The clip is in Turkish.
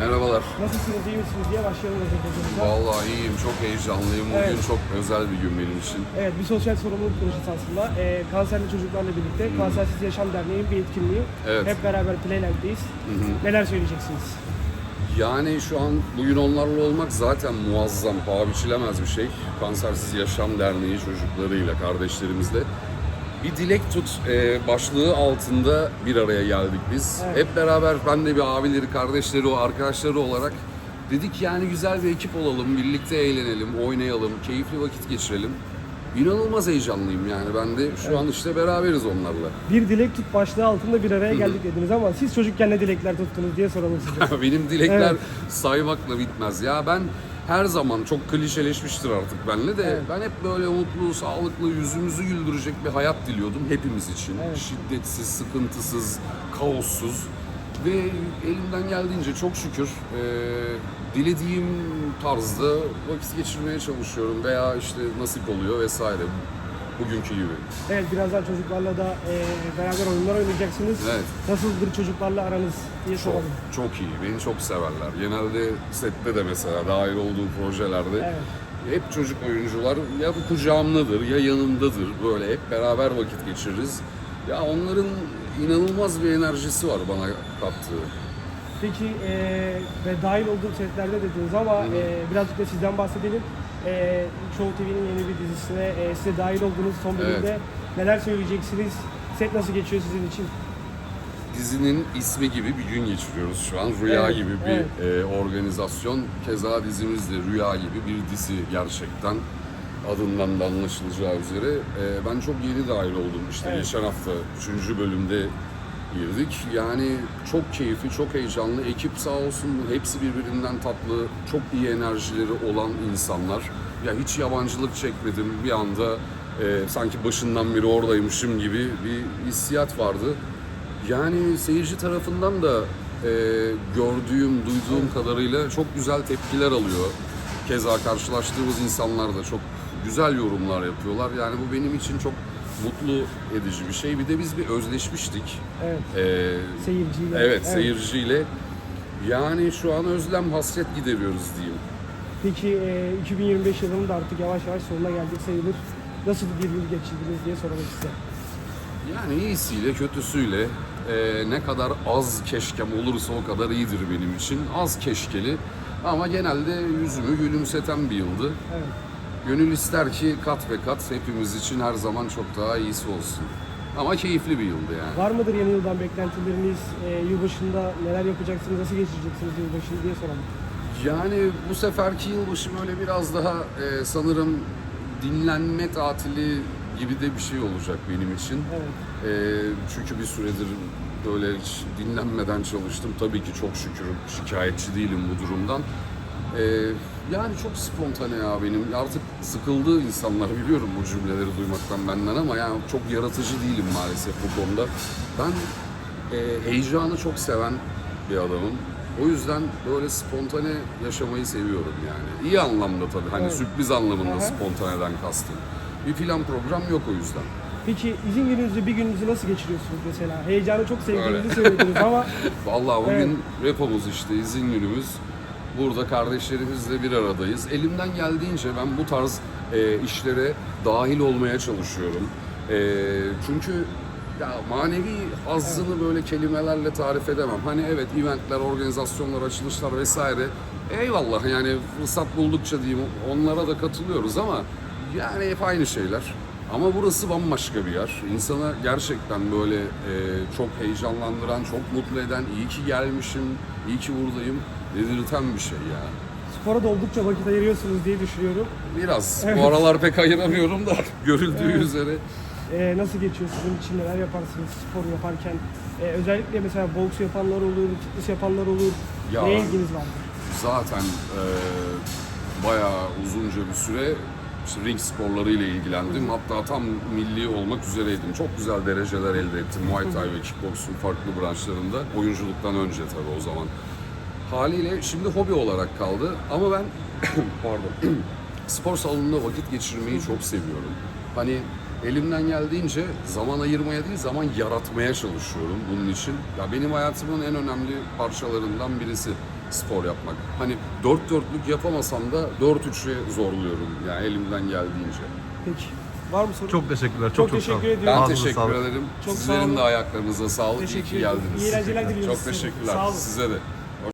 Merhabalar. Nasılsınız, iyi misiniz diye başlayalım röportajımıza. Vallahi iyiyim, çok heyecanlıyım. Bugün Evet. çok özel bir gün benim için. Evet, bir sosyal sorumluluk projesi aslında. Ee, kanserli çocuklarla birlikte Kansersiz Yaşam Derneği'nin bir etkinliği. Evet. Hep beraber Playland'deyiz. Neler söyleyeceksiniz? Yani şu an bugün onlarla olmak zaten muazzam, paha biçilemez bir şey. Kansersiz Yaşam Derneği çocuklarıyla, kardeşlerimizle. Bir dilek tut e, başlığı altında bir araya geldik biz. Evet. Hep beraber ben de bir abileri, kardeşleri, o arkadaşları olarak dedik yani güzel bir ekip olalım, birlikte eğlenelim, oynayalım, keyifli vakit geçirelim. İnanılmaz heyecanlıyım yani ben de şu an işte beraberiz onlarla. Bir dilek tut başlığı altında bir araya geldik dediniz ama siz çocukken ne dilekler tuttunuz diye soralım size. Benim dilekler Evet. saymakla bitmez. Ya ben her zaman çok klişeleşmiştir artık benle de Evet. ben hep böyle mutlu, sağlıklı, yüzümüzü güldürecek bir hayat diliyordum hepimiz için. Evet. Şiddetsiz, sıkıntısız, kaossuz ve elimden geldiğince çok şükür e, dilediğim tarzda vakit geçirmeye çalışıyorum veya işte nasip oluyor vesaire bugünkü gibi. evet, birazdan çocuklarla da e, beraber oyunlar oynayacaksınız. Evet. Nasıldır çocuklarla aranız diye Çok, soralım. çok iyi. Beni çok severler. Genelde sette de mesela dahil olduğu projelerde Evet. hep çocuk oyuncular ya bu kucağımdadır ya yanımdadır. Böyle hep beraber vakit geçiririz. Ya onların inanılmaz bir enerjisi var bana kattığı. Peki e, ve dahil olduğum setlerde dediniz ama e, birazcık da sizden bahsedelim. E, Show TV'nin yeni bir dizisine e, size dahil olduğunuz son bölümde Evet. neler söyleyeceksiniz? Set nasıl geçiyor sizin için? Dizinin ismi gibi bir gün geçiriyoruz şu an. Rüya Evet, gibi bir e, organizazyon. Keza dizimiz de Rüya gibi bir dizi gerçekten. Adından da anlaşılacağı üzere. E, ben çok yeni dahil oldum. İşte Evet. geçen hafta 3. bölümde girdik. Yani çok keyifli, çok heyecanlı. Ekip sağ olsun hepsi birbirinden tatlı, çok iyi enerjileri olan insanlar. Ya hiç yabancılık çekmedim. Bir anda e, sanki başından beri oradaymışım gibi bir hissiyat vardı. Yani seyirci tarafından da e, gördüğüm, duyduğum kadarıyla çok güzel tepkiler alıyor. Keza karşılaştığımız insanlar da çok güzel yorumlar yapıyorlar. Yani bu benim için çok mutlu edici bir şey. Bir de biz bir özleşmiştik. Evet, E, seyirciyle. evet, seyirciyle. Yani şu an özlem, hasret gideriyoruz diyeyim. Peki e, 2025 yılının da artık yavaş yavaş sonuna geldik sayılır. Nasıl bir yıl geçirdiniz diye soralım size. Yani iyisiyle kötüsüyle e, ne kadar az keşkem olursa o kadar iyidir benim için. Az keşkeli ama genelde yüzümü gülümseten bir yıldı. Evet. Gönül ister ki kat ve kat hepimiz için her zaman çok daha iyisi olsun. Ama keyifli bir yıldı yani. Var mıdır yeni yıldan beklentileriniz? E, yılbaşında neler yapacaksınız, nasıl geçireceksiniz yılbaşını diye soralım. Yani bu seferki yılbaşı böyle biraz daha e, sanırım dinlenme tatili gibi de bir şey olacak benim için. Evet. E, çünkü bir süredir böyle hiç dinlenmeden çalıştım. Tabii ki çok şükür şikayetçi değilim bu durumdan. E, yani çok spontane ya benim. Artık sıkıldı insanlar biliyorum bu cümleleri duymaktan benden ama yani çok yaratıcı değilim maalesef bu konuda. Ben e, heyecanı çok seven bir adamım. O yüzden böyle spontane yaşamayı seviyorum yani. İyi anlamda tabii. Hani Evet. sürpriz anlamında Aha. spontaneden kastım. Bir plan program yok o yüzden. Peki izin gününüzü, bir gününüzü nasıl geçiriyorsunuz mesela? Heyecanı çok sevdiğinizi Öyle. söylediniz ama Vallahi bugün Evet. repomuz işte izin günümüz. Burada kardeşlerimizle bir aradayız. Elimden geldiğince ben bu tarz e, işlere dahil olmaya çalışıyorum. E, çünkü ya manevi hazzını böyle kelimelerle tarif edemem. Hani evet eventler, organizasyonlar, açılışlar vesaire. Eyvallah yani fırsat buldukça diyeyim onlara da katılıyoruz ama yani hep aynı şeyler. Ama burası bambaşka bir yer. İnsana gerçekten böyle e, çok heyecanlandıran, çok mutlu eden, iyi ki gelmişim, iyi ki buradayım dedirten bir şey ya. spora da oldukça vakit ayırıyorsunuz diye düşünüyorum. Biraz. Evet. Bu aralar pek ayıramıyorum da görüldüğü Evet. üzere. Ee, nasıl geçiyor sizin için neler yaparsınız spor yaparken? Ee, özellikle mesela boks yapanlar olur, fitness yapanlar olur. Ya. Neye ilginiz vardır? Zaten e, bayağı uzunca bir süre işte ring sporlarıyla ilgilendim. Hatta tam milli olmak üzereydim. Çok güzel dereceler elde ettim. Muay Thai ve kickboksun farklı branşlarında. Oyunculuktan önce tabii o zaman. Haliyle şimdi hobi olarak kaldı. Ama ben pardon spor salonunda vakit geçirmeyi çok seviyorum. Hani elimden geldiğince zaman ayırmaya değil zaman yaratmaya çalışıyorum bunun için. Ya benim hayatımın en önemli parçalarından birisi. spor yapmak. Hani dört dörtlük yapamasam da dört üçe zorluyorum yani elimden geldiğince. Peki. Var mı soru? Çok teşekkürler. Çok Çok çok, teşekkür ediyorum. Ben Ağzınıza teşekkür sağlık. ederim. Çok sağ Sizlerin olun. de ayaklarınıza sağlık. İyi Teşekkür ki ederim. geldiniz. İyi eğlenceler diliyoruz Çok teşekkürler. Sağ olun. Size de.